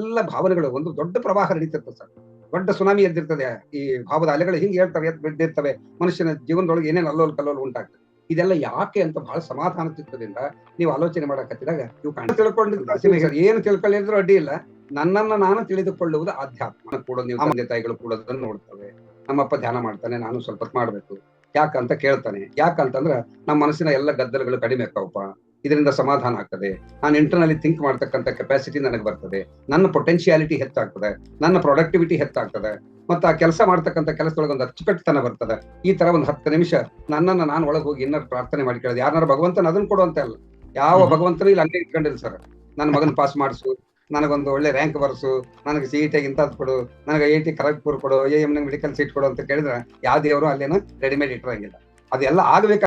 ಎಲ್ಲ ಭಾವನೆಗಳು ಒಂದು ದೊಡ್ಡ ಪ್ರವಾಹ ನಡೀತಿರ್ತದೆ ಸರ್. ದೊಡ್ಡ ಸುನಾಮಿ ಎದ್ದಿರ್ತದೆ. ಈ ಭಾವದ ಅಲೆಗಳು ಹಿಂಗೆ ಹೇಳ್ತವೆ ಎತ್ ಬಿದ್ದಿರ್ತವೆ ಮನುಷ್ಯನ ಜೀವನದೊಳಗೆ ಏನೇನು ಅಲ್ಲೋಲ್ ಕಲ್ಲೋಲ್ ಉಂಟಾಗ್ತದೆ. ಇದೆಲ್ಲ ಯಾಕೆ ಅಂತ ಬಹಳ ಸಮಾಧಾನ ಚಿತ್ತದಿಂದ ನೀವು ಆಲೋಚನೆ ಮಾಡಕತ್ತಿದಾಗ ನೀವು ಕಾಣ ತಿಳ್ಕೊಂಡಿದ್ರೆ ಏನು ತಿಳ್ಕೊಳ್ಳಿದ್ರು ಅಡ್ಡಿ ಇಲ್ಲ. ನನ್ನನ್ನ ನಾನು ತಿಳಿದುಕೊಳ್ಳುವುದು ಆಧ್ಯಾತ್ಮ. ಕೂಡ ನೀವು ತಂದೆ ತಾಯಿಗಳು ಕೂಡ ಅದನ್ನ ನೋಡ್ತವೆ. ನಮ್ಮಪ್ಪ ಧ್ಯಾನ ಮಾಡ್ತಾನೆ ನಾನು ಸ್ವಲ್ಪ ಮಾಡಬೇಕು. ಯಾಕಂತ ಕೇಳ್ತಾನೆ. ಯಾಕಂತಂದ್ರೆ ನಮ್ಮ ಮನಸ್ಸಿನ ಎಲ್ಲ ಗದ್ದಲಗಳು ಕಡಿಮೆ ಆಕ್ಕವಪ್ಪ. ಇದರಿಂದ ಸಮಾಧಾನ ಆಗ್ತದೆ. ನಾನು ಇಂಟರ್ನಲ್ಲಿ ಥಿಂಕ್ ಮಾಡ್ತಕ್ಕಂಥ ಕೆಪಾಸಿಟಿ ನನಗೆ ಬರ್ತದೆ. ನನ್ನ ಪೊಟೆನ್ಶಿಯಾಲಿಟಿ ಹೆಚ್ಚಾಗ್ತದೆ. ನನ್ನ ಪ್ರೊಡಕ್ಟಿವಿಟಿ ಹೆಚ್ಚಾಗ್ತದೆ. ಮತ್ತೆ ಆ ಕೆಲಸ ಮಾಡ್ತಕ್ಕಂಥ ಕೆಲಸದೊಳಗೆ ಒಂದು ಅಚ್ಚುಕಟ್ಟುತನ ಬರ್ತದೆ. ಈ ತರ ಒಂದು ಹತ್ತು ನಿಮಿಷ ನನ್ನನ್ನು ನಾನು ಒಳಗೆ ಹೋಗಿ ಇನ್ನರ್ ಪ್ರಾರ್ಥನೆ ಮಾಡಿ ಕೇಳಿದೆ. ಯಾರನ್ನಾರು ಭಗವಂತನ ಅದನ್ನ ಕೊಡುವಂತ ಅಲ್ಲ. ಯಾವ ಭಗವಂತನೂ ಇಲ್ಲಿ ಹಂಗೆ ಇಟ್ಕೊಂಡಿಲ್ಲ ಸರ್ ನನ್ನ ಮಗನ ಪಾಸ್ ಮಾಡಿಸು. ನನಗೊಂದು ಒಳ್ಳೆ ರ್ಯಾಂಕ್ ಬರ್ಸು. ನನಗೆ ಸಿ ಟಿ ಇಂಥದ್ದು ಕೊಡು. ನನಗೆ ಐ ಟಿ ಖರಗ್ಪುರ್ ಕೊಡು. ಎ ಎಂ ಮೆಡಿಕಲ್ ಸೀಟ್ ಕೊಡು ಅಂತ ಕೇಳಿದ್ರೆ ಯಾವ ದೇವರು ಅಲ್ಲೇನು ರೆಡಿಮೇಡ್ ಇಟ್ಟಿರಂಗಿಲ್ಲ. ಅದೆಲ್ಲ ಆಗ್ಬೇಕ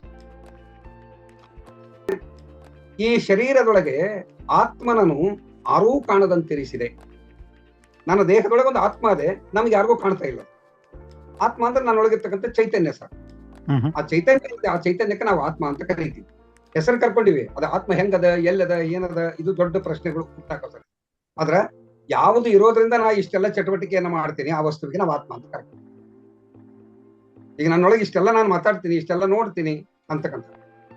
ಈ ಶರೀರದೊಳಗೆ ಆತ್ಮನನು ಆರೂ ಕಾಣದಂತಿರಿಸಿದೆ. ನನ್ನ ದೇಹದೊಳಗೆ ಒಂದು ಆತ್ಮ ಅದೇ ನಮ್ಗೆ ಯಾರಿಗೂ ಕಾಣ್ತಾ ಇಲ್ಲ. ಆತ್ಮ ಅಂದ್ರೆ ನನ್ನೊಳಗಿರ್ತಕ್ಕಂಥ ಚೈತನ್ಯ ಸರ್. ಆ ಚೈತನ್ಯ ಆ ಚೈತನ್ಯಕ್ಕೆ ನಾವು ಆತ್ಮ ಅಂತ ಕರೀತೀವಿ. ಹೆಸರು ಕರ್ಕೊಂಡಿವಿ ಅದ ಆತ್ಮ ಹೆಂಗದ ಎಲ್ಲದ ಏನದ ಇದು ದೊಡ್ಡ ಪ್ರಶ್ನೆಗಳು ಹುಟ್ಟಾಕ ಸರ್. ಆದ್ರ ಯಾವುದು ಇರೋದ್ರಿಂದ ನಾ ಇಷ್ಟೆಲ್ಲ ಚಟುವಟಿಕೆಯನ್ನ ಮಾಡ್ತೀನಿ ಆ ವಸ್ತುವಿಗೆ ನಾವು ಆತ್ಮ ಅಂತ ಕರ್ಕೊಂಡು ಈಗ ನನ್ನೊಳಗೆ ಇಷ್ಟೆಲ್ಲ ನಾನು ಮಾತಾಡ್ತೀನಿ ಇಷ್ಟೆಲ್ಲ ನೋಡ್ತೀನಿ ಅಂತಕ್ಕಂಥ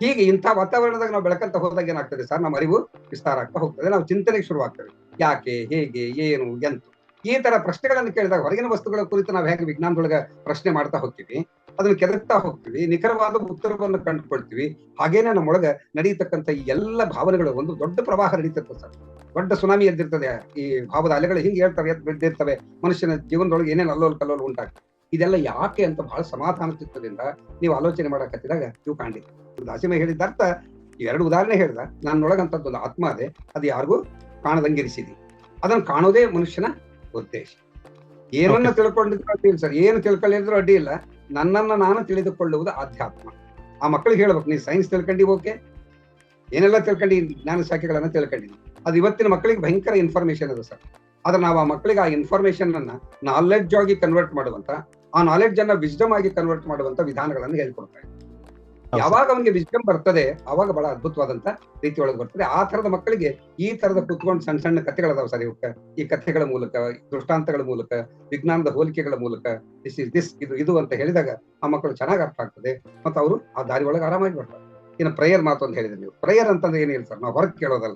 ಹೀಗೆ ಇಂಥ ವಾತಾವರಣದಾಗ ನಾವು ಬೆಳಕಂತ ಹೋದಾಗ ಏನಾಗ್ತದೆ ಸರ್? ನಮ್ಮ ಅರಿವು ವಿಸ್ತಾರ ಆಗ್ತಾ ಹೋಗ್ತದೆ. ನಾವು ಚಿಂತನೆಗೆ ಶುರುವಾಗ್ತದೆ ಯಾಕೆ, ಹೇಗೆ, ಏನು, ಎಂತ? ಈ ತರ ಪ್ರಶ್ನೆಗಳನ್ನು ಕೇಳಿದಾಗ ಹೊರಗಿನ ವಸ್ತುಗಳ ಕುರಿತು ನಾವು ಹೇಗೆ ವಿಜ್ಞಾನದೊಳಗ ಪ್ರಶ್ನೆ ಮಾಡ್ತಾ ಹೋಗ್ತೀವಿ, ಅದನ್ನ ಕೆದಕ್ತಾ ಹೋಗ್ತೀವಿ, ನಿಖರವಾದ ಉತ್ತರವನ್ನು ಕಂಡುಕೊಳ್ತೀವಿ, ಹಾಗೇನೆ ನಮ್ಮೊಳಗ ನಡೀತಕ್ಕಂಥ ಈ ಎಲ್ಲ ಭಾವನೆಗಳು ಒಂದು ದೊಡ್ಡ ಪ್ರವಾಹ ನಡೀತಿರ್ತದೆ ಸರ್. ದೊಡ್ಡ ಸುನಾಮಿ ಎದ್ದಿರ್ತದೆ. ಈ ಭಾವದ ಅಲೆಗಳು ಹಿಂಗೆ ಹೇಳ್ತವೆ ಎದ್ದಿರ್ತವೆ ಮನುಷ್ಯನ ಜೀವನದೊಳಗೆ ಏನೇನು ಅಲ್ಲೋಲ್ ಕಲ್ಲೋಲ್ ಉಂಟಾಗ್ತದೆ ಇದೆಲ್ಲ ಯಾಕೆ ಅಂತ ಬಹಳ ಸಮಾಧಾನ ಚಿತ್ತದಿಂದ ನೀವು ಆಲೋಚನೆ ಮಾಡಕತ್ತಿದಾಗ ನೀವು ಕಾಣಿದೆ ದಾಸಿಮ ಹೇಳಿದ ಅರ್ಥ. ಎರಡು ಉದಾಹರಣೆ ಹೇಳ್ದ. ನನ್ನೊಳಗಂತದ್ದು ಒಂದು ಆತ್ಮ ಅದೇ. ಅದು ಯಾರಿಗೂ ಕಾಣದಂಗಿರಿಸಿದಿ. ಅದನ್ನು ಕಾಣೋದೇ ಮನುಷ್ಯನ ಉದ್ದೇಶ. ಏನನ್ನ ತಿಳ್ಕೊಂಡಿದ್ರು ಅಡ್ಡಿ ಇಲ್ಲ ಸರ್. ಏನು ತಿಳ್ಕೊಳ್ಳಿದ್ರು ಅಡ್ಡಿ ಇಲ್ಲ. ನನ್ನನ್ನ ನಾನು ತಿಳಿದುಕೊಳ್ಳುವುದು ಆಧ್ಯಾತ್ಮ. ಆ ಮಕ್ಕಳಿಗೆ ಹೇಳ್ಬೇಕು ನೀ ಸೈನ್ಸ್ ತಿಳ್ಕೊಂಡಿ ಓಕೆ ಏನೆಲ್ಲ ತಿಳ್ಕೊಂಡಿ ಜ್ಞಾನ ಶಾಖೆಗಳನ್ನ ತಿಳ್ಕೊಂಡಿದ್ದೀನಿ ಅದು ಇವತ್ತಿನ ಮಕ್ಕಳಿಗೆ ಭಯಂಕರ ಇನ್ಫಾರ್ಮೇಶನ್ ಅದು ಸರ್. ಆದ್ರೆ ನಾವು ಆ ಮಕ್ಕಳಿಗೆ ಆ ಇನ್ಫಾರ್ಮೇಶನ್ ಅನ್ನ ನಾಲೆಡ್ಜ್ ಆಗಿ ಕನ್ವರ್ಟ್ ಮಾಡುವಂತ ಆ ನಾಲೆಡ್ಜ್ ಅನ್ನ ವಿಸ್ಡಮ್ ಆಗಿ ಕನ್ವರ್ಟ್ ಮಾಡುವಂತ ವಿಧಾನಗಳನ್ನು ಹೇಳ್ಕೊಡ್ತಾರೆ. ಯಾವಾಗ ಅವನಿಗೆ ವಿಸ್ಡಮ್ ಬರ್ತದೆ ಅವಾಗ ಬಹಳ ಅದ್ಭುತವಾದಂತ ರೀತಿ ಒಳಗೆ ಬರ್ತದೆ. ಆ ತರದ ಮಕ್ಕಳಿಗೆ ಈ ತರದ ಕುತ್ಕೊಂಡು ಸಣ್ಣ ಸಣ್ಣ ಕಥೆಗಳದಾವ ಸರ್ ಇವಕ್ಕ ಈ ಕಥೆಗಳ ಮೂಲಕ ದೃಷ್ಟಾಂತಗಳ ಮೂಲಕ ವಿಜ್ಞಾನದ ಹೋಲಿಕೆಗಳ ಮೂಲಕ ದಿಸ್ ಇಸ್ ದಿಸ್ ಇದು ಇದು ಅಂತ ಹೇಳಿದಾಗ ಆ ಮಕ್ಕಳು ಚೆನ್ನಾಗಿ ಅರ್ಥ ಆಗ್ತದೆ. ಮತ್ತೆ ಅವರು ಆ ದಾರಿ ಒಳಗೆ ಆರಾಮಾಗಿ ಬರ್ತಾರೆ. ಇನ್ನು ಪ್ರೇಯರ್ ಮಾತು ಅಂತ ಹೇಳಿದ್ರೆ ನೀವು. ಪ್ರೇಯರ್ ಅಂತಂದ್ರೆ ಏನಿಲ್ಲ ಸರ್? ನಾವು ಹೊರಗೆ ಕೇಳೋದಲ್ಲ.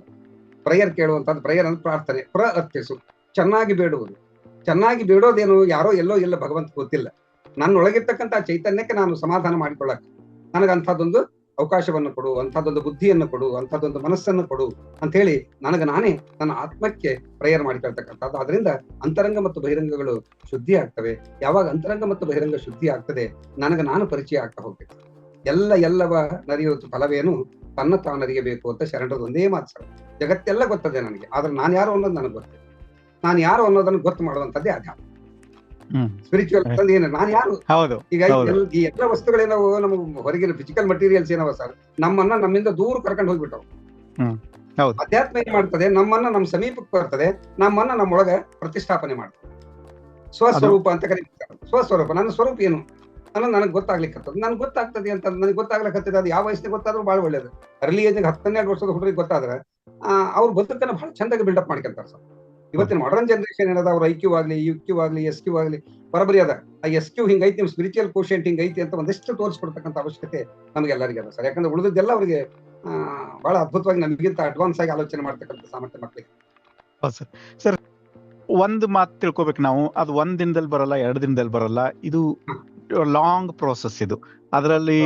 ಪ್ರೇಯರ್ ಕೇಳುವಂತದ್ದು ಪ್ರೇಯರ್ ಅಂದ್ರೆ ಪ್ರಾರ್ಥನೆ ಪ್ರ ಅರ್ಥಿಸು ಚೆನ್ನಾಗಿ ಬೇಡುವುದು. ಚೆನ್ನಾಗಿ ಬೇಡೋದೇನು ಯಾರೋ ಎಲ್ಲೋ ಇಲ್ಲ ಭಗವಂತ ಗೊತ್ತಿಲ್ಲ. ನನ್ನೊಳಗಿರ್ತಕ್ಕಂಥ ಚೈತನ್ಯಕ್ಕೆ ನಾನು ಸಮಾಧಾನ ಮಾಡಿಕೊಳ್ಳಕ್ಕೆ ನನಗಂಥದ್ದೊಂದು ಅವಕಾಶವನ್ನು ಕೊಡು, ಅಂಥದ್ದೊಂದು ಬುದ್ಧಿಯನ್ನು ಕೊಡು, ಅಂಥದ್ದೊಂದು ಮನಸ್ಸನ್ನು ಕೊಡು ಅಂತ ಹೇಳಿ ನನಗೆ ನಾನೇ ನನ್ನ ಆತ್ಮಕ್ಕೆ ಪ್ರೇಯರ್ ಮಾಡಿಕೊಳ್ತಕ್ಕಂಥದ್ದು ಅದರಿಂದ ಅಂತರಂಗ ಮತ್ತು ಬಹಿರಂಗಗಳು ಶುದ್ಧಿ ಆಗ್ತವೆ. ಯಾವಾಗ ಅಂತರಂಗ ಮತ್ತು ಬಹಿರಂಗ ಶುದ್ಧಿ ಆಗ್ತದೆ, ನನಗೆ ನಾನು ಪರಿಚಯ ಆಗ್ತಾ ಹೋಗ್ಬೇಕು. ಎಲ್ಲ ಎಲ್ಲವ ನರಿಯೋ ಫಲವೇನು ತನ್ನ ತಾನರಿಯಬೇಕು ಅಂತ ಶರಣರದೊಂದೇ ಮಾತು ಜಗತ್ತೆಲ್ಲ ಗೊತ್ತದೆ ನನಗೆ, ಆದ್ರೆ ನಾನು ಯಾರು ಅನ್ನೋದು ನನಗೆ ಗೊತ್ತಿದೆ ನಾನು ಯಾರು ಅನ್ನೋದನ್ನ ಗೊತ್ತು ಮಾಡುವಂತದ್ದೇ ಅಧ್ಯಾಪ ಸ್ಪಿರಿಚುವಲ್ ಅಂತಂದ್ರೆ ಏನು ನಾನು ಯಾರು? ಹೌದು ಈಗ ಈ ಎಲ್ಲ ವಸ್ತುಗಳೇನವು ನಮಗೆ ಹೊರಗಿನ ಫಿಸಿಕಲ್ ಮಟೀರಿಯಲ್ಸ್ ಏನವ ಸರ್? ನಮ್ಮನ್ನ ನಮ್ಮಿಂದ ದೂರ ಕರ್ಕೊಂಡು ಹೋಗ್ಬಿಟ್ಟವು. ಅಧ್ಯಾತ್ಮ ಏನ್ ಮಾಡ್ತದೆ? ನಮ್ಮನ್ನ ನಮ್ಮ ಸಮೀಪಕ್ಕೆ ಬರ್ತದೆ. ನಮ್ಮನ್ನ ನಮ್ಮೊಳಗೆ ಪ್ರತಿಷ್ಠಾಪನೆ ಮಾಡ್ತದೆ. ಸ್ವಸ್ವರೂಪ ಅಂತ ಕರೀತಾರೆ. ಸ್ವಸ್ವರೂಪ. ನನ್ನ ಸ್ವರೂಪ ಏನು? ಅನ್ನೋದು ನನಗೆ ಗೊತ್ತಾಗ್ಲಿಕ್ಕೆ ನನ್ಗೆ ಗೊತ್ತಾಗ್ತದೆ ಅಂತ ನನಗೆ ಗೊತ್ತಾಗ್ಲಿಕ್ಕೆ ಅದು ಯಾವ ವಯಸ್ಸಿಗೆ ಗೊತ್ತಾದ್ರೂ ಬಹಳ ಒಳ್ಳೇದು. ಅರ್ಲಿ ಏಜ್ ಹತ್ತನ್ನೆರಡು ವರ್ಷದ ಹುಡುಗರಿಗೆ ಗೊತ್ತಾದ್ರೆ ಅವ್ರ ಬದುಕನ್ನ ಬಹಳ ಚಂದಾಗಿ ಬಿಲ್ಡಪ್ ಮಾಡ್ಕೊಂತಾರೆ ಸರ್. ಇವತ್ತಿನ ಮಾಡರ್ನ್ ಜನರೇಷನ್ ಏನದ? ಅವ್ರ ಐ ಕ್ಯೂ ಆಗ್ಲಿ ಯು ಕ್ಯೂ ಆಗ್ಲಿ ಎಸ್ ಕ್ಯೂ ಆಗ್ಲಿ ಬರಬರಿ ಅದ. ಆ ಎಸ್ ಕ್ಯೂ ಹಿಂಗೈತಿ ನಿಮ್ ಸ್ಪಿರಿಚುವಲ್ ಕೋಶೆಂಟ್ ಹಿಂಗೈತಿ ಅಂತ ಒಂದಿಷ್ಟು ತೋರಿಸ್ಕೊಡ್ತಕ್ಕಂಥ ಅವಶ್ಯಕತೆ ನಮ್ಗೆ ಎಲ್ಲರಿಗೂ ಅದ ಸರ್. ಯಾಕಂದ್ರೆ ಉಳಿದದ್ದೆಲ್ಲ ಅವರಿಗೆ ಬಹಳ ಅದ್ಭುತವಾಗಿ ನಮಗಿಂತ ಅಡ್ವಾನ್ಸ್ ಆಗಿ ಆಲೋಚನೆ ಮಾಡ್ತಕ್ಕಂಥ ಸಾಮರ್ಥ್ಯ ಮಕ್ಕಳಿಗೆ ಸರ್. ಒಂದು ಮಾತು ತಿಳ್ಕೊಬೇಕು ನಾವು. ಅದು ಒಂದ್ ದಿನದಲ್ಲಿ ಬರಲ್ಲ ಎರಡು ದಿನದಲ್ಲಿ ಬರಲ್ಲ. ಇದು ಲಾಂಗ್ ಪ್ರೋಸೆಸ್ ಇದು. ಅದರಲ್ಲಿ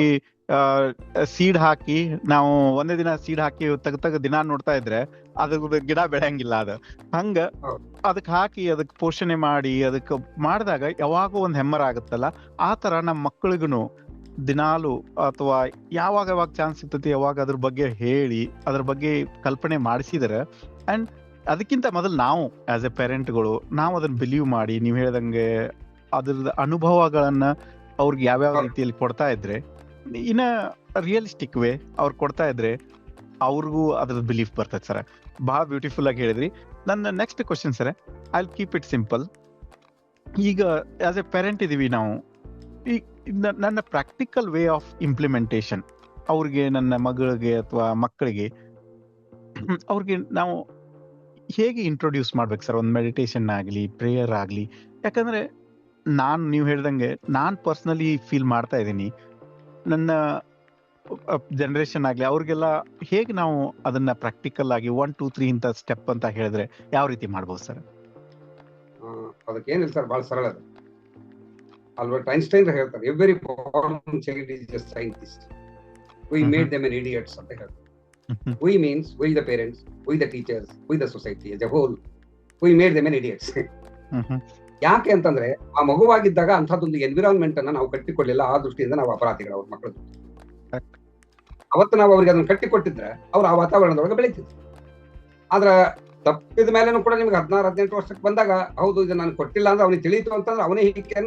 ಸೀಡ್ ಹಾಕಿ ನಾವು ಒಂದೇ ದಿನ ಸೀಡ್ ಹಾಕಿ ತಗ ತಗ ದಿನ ನೋಡ್ತಾ ಇದ್ರೆ ಅದ್ರ ಗಿಡ ಬೆಳೆಯಂಗಿಲ್ಲ ಅದು ಹಂಗ. ಅದಕ್ಕೆ ಹಾಕಿ ಅದಕ್ಕೆ ಪೋಷಣೆ ಮಾಡಿ ಅದಕ್ಕೆ ಮಾಡಿದಾಗ ಯಾವಾಗೂ ಒಂದು ಹೆಮ್ಮರ ಆಗುತ್ತಲ್ಲ ಆ ತರ ನಮ್ಮ ಮಕ್ಕಳಿಗೂ ದಿನಾಲು ಅಥವಾ ಯಾವಾಗ ಯಾವಾಗ ಚಾನ್ಸ್ ಸಿಗ್ತತಿ ಯಾವಾಗ ಅದ್ರ ಬಗ್ಗೆ ಹೇಳಿ ಅದ್ರ ಬಗ್ಗೆ ಕಲ್ಪನೆ ಮಾಡಿಸಿದರೆ ಅಂಡ್ ಅದಕ್ಕಿಂತ ಮೊದಲು ನಾವು ಆಸ್ ಎ ಪೇರೆಂಟ್ಗಳು ನಾವು ಅದನ್ನ ಬಿಲೀವ್ ಮಾಡಿ ನೀವು ಹೇಳ್ದಂಗೆ ಅದ್ರದ್ದು ಅನುಭವಗಳನ್ನ ಅವ್ರಿಗೆ ಯಾವ್ಯಾವ. ರೀತಿಯಲ್ಲಿ ಕೊಡ್ತಾ ಇದ್ರೆ ಇನ್ನ ರಿಯಲಿಸ್ಟಿಕ್ ವೇ ಅವ್ರು ಕೊಡ್ತಾ ಇದ್ರೆ ಅವ್ರಿಗೂ ಅದ್ರದ್ದು ಬಿಲೀಫ್ ಬರ್ತೈತೆ ಸರ್. ಬಹಳ ಬ್ಯೂಟಿಫುಲ್ ಆಗಿ ಹೇಳಿದ್ರಿ. ನನ್ನ next question sir I keep it simple ಈಗ ಆಸ್ ಎ ಪೇರೆಂಟ್ ಇದೀವಿ ನಾವು. ಈ ನನ್ನ ಪ್ರಾಕ್ಟಿಕಲ್ ವೇ ಆಫ್ ಇಂಪ್ಲಿಮೆಂಟೇಷನ್ ಅವ್ರಿಗೆ ನನ್ನ ಮಗಳಿಗೆ ಅಥವಾ ಮಕ್ಕಳಿಗೆ, ಅವ್ರಿಗೆ ನಾವು ಹೇಗೆ ಇಂಟ್ರೊಡ್ಯೂಸ್ ಮಾಡ್ಬೇಕು ಸರ್? ಒಂದು ಮೆಡಿಟೇಷನ್ ಆಗಲಿ ಪ್ರೇಯರ್ ಆಗಲಿ. ಯಾಕಂದ್ರೆ ನಾನು ನೀವು ಹೇಳ್ದಂಗೆ ನಾನು ಪರ್ಸ್ನಲಿ ಫೀಲ್ ಮಾಡ್ತಾ ಇದ್ದೀನಿ. ನನ್ನ ಜನರೇಷನ್ ಆಗಲಿ ಅವ್ರಿಗೆಲ್ಲ ಹೇಗೆ ನಾವು ಅದನ್ನ ಪ್ರಾಕ್ಟಿಕಲ್ ಆಗಿ ಒನ್ ಟೂ ತ್ರೀ ಇಂಥ ಸ್ಟೆಪ್ ಅಂತ ಹೇಳಿದ್ರೆ ಯಾವ ರೀತಿ ಮಾಡ್ಬೋದು ಸರ್? ಅದಕ್ಕೇನಿಲ್ಲ ಅದಕ್ಕೆ ಏನಿಲ್ಲ ಸರ್ ಬಹಳ ಸರಳ ಅದು. ಆಲ್ಬರ್ಟ್ ಐನ್ಸ್ಟೈನ್ ಹೇಳ್ತಾರೆ every born child is just scientist we. Made them an idiots ಅಂತ ಹೇಳ್ತಾರೆ. We means we the parents we the teachers we the society as a whole we made them an idiots ಯಾಕೆ ಅಂತಂದ್ರೆ ಆ ಮಗುವಾಗಿದ್ದಾಗ ಅಂತದೊಂದು environment ಅನ್ನ ನಾವು ಕಟ್ಟಿಕೊಳ್ಳಿಲ್ಲ ಆ ದೃಷ್ಟಿಯಿಂದ ನಾವು ಅಪರಾಧಿಗಳು ಅವ್ರ ಮಕ್ಕಳು. ಅವತ್ತು ನಾವು ಅವ್ರಿಗೆ ಅದನ್ನ ಕಟ್ಟಿಕೊಟ್ಟಿದ್ರೆ ಅವ್ರು ಆ ವಾತಾವರಣದೊಳಗೆ ಬೆಳೀತಿದ್ರು. ಆದ್ರ ತಪ್ಪಿದ ಮೇಲೆನೂ ಕೂಡ ನಿಮ್ಗೆ ಹದಿನಾರು, ಹದಿನೆಂಟು ವರ್ಷಕ್ಕೆ ಬಂದಾಗ, ಹೌದು, ಇದು ನಾನು ಕೊಟ್ಟಿಲ್ಲ ಅಂದ್ರೆ ಅವನಿಗೆ ತಿಳಿಯಿತು ಅಂತಂದ್ರೆ ಅವನೇ ಹೀಗೆ